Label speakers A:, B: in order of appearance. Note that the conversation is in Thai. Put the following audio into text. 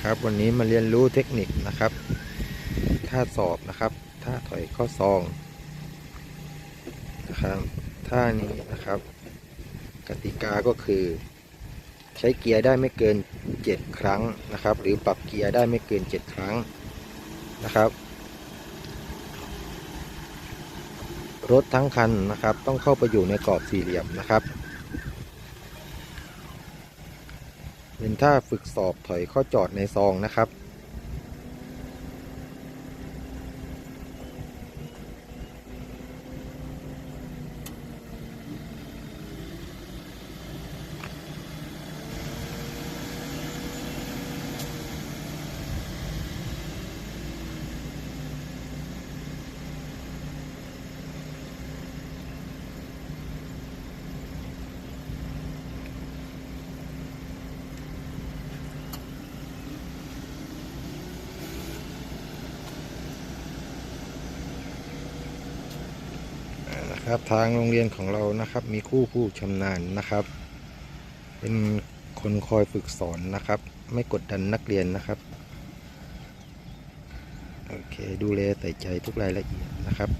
A: นะครับ วันนี้มาเรียนรู้เทคนิคนะครับท่าสอบนะครับท่าถอยข้อซองนะครับท่านี้นะครับ กติกาก็คือ ใช้เกียร์ได้ไม่เกิน 7 ครั้งนะครับ หรือปรับเกียร์ได้ไม่เกิน 7 ครั้งนะครับรถทั้งคันนะครับ ต้องเข้าไปอยู่ในกรอบสี่เหลี่ยมนะครับ เป็นท่าฝึกสอบถอยเข้าจอดในซองนะครับ นะครับทางโรงเรียนของเรานะครับ มีคู่ผู้ชำนาญนะครับ เป็นคนคอยฝึกสอนนะครับ ไม่กดดันนักเรียนนะครับโอเคดูแลใส่ใจทุกรายละเอียดนะครับ